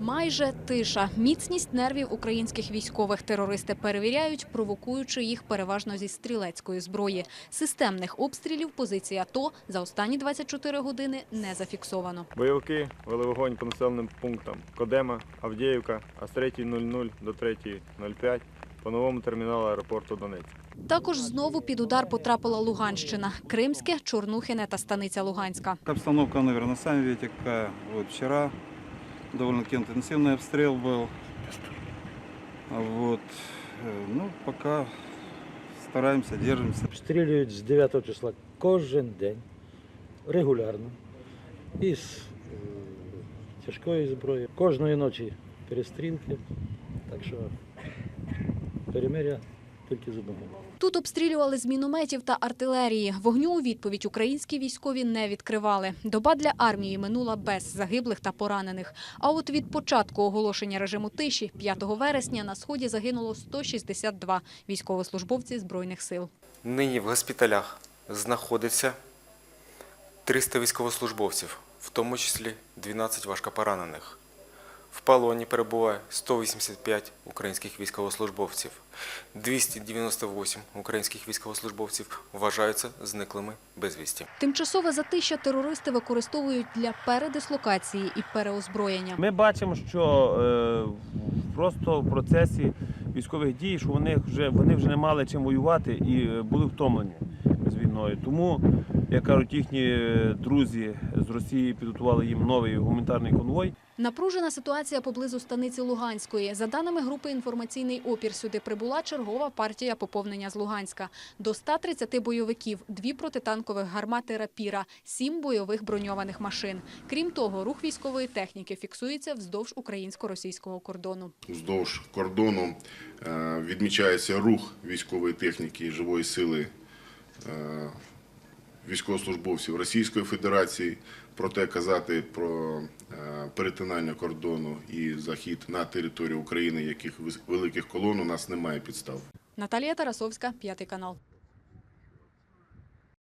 Майже тиша. Міцність нервів українських військових терористи перевіряють, провокуючи їх переважно зі стрілецької зброї. Системних обстрілів позиції АТО за останні 24 години не зафіксовано. Бойовики вели вогонь по населеним пунктам Кодема, Авдіївка, а з 3.00 до 3.05 по новому терміналу аеропорту Донецьк. Також знову під удар потрапила Луганщина – Кримське, Чорнухине та станиця Луганська. Обстановка, наверное, сами видите, какая. Вот вчера довольно-таки интенсивный обстрел был. А Вот. э, Ну, пока стараемся, держимся. Обстрілюють з 9 числа кожен день, регулярно, із е, тяжкої зброї. Кожної ночі перестрілки. Так що перемиря тільки з одного. Тут обстрілювали з мінометів та артилерії. Вогню у відповідь українські військові не відкривали. Доба для армії минула без загиблих та поранених. А от від початку оголошення режиму тиші 5 вересня на сході загинуло 162 військовослужбовці збройних сил. Нині в госпіталях знаходиться 300 військовослужбовців, в тому числі 12 важкопоранених. В полоні перебуває 185 українських військовослужбовців. 298 українських військовослужбовців вважаються зниклими безвісті. Тимчасове затища терористи використовують для передислокації і переозброєння. Ми бачимо, що е, просто в процесі військових дій, що вони вже вони вже не мали чим воювати і е, були втомлені війною. Тому, як кажуть, їхні е, друзі з Росії підготували їм новий гуманітарний конвой. Напружена ситуація поблизу станиці Луганської. За даними групи «Інформаційний опір», сюди прибула чергова партія поповнення з Луганська. До 130 бойовиків, дві протитанкових гармати «Рапіра», сім бойових броньованих машин. Крім того, рух військової техніки фіксується вздовж українсько-російського кордону. Вздовж кордону е, відмічається рух військової техніки і живої сили військовослужбовців Російської Федерації. Проте казати про е, перетинання кордону і захід на територію України, яких великих колон у нас немає підстав. Наталія Тарасовська, п'ятий канал.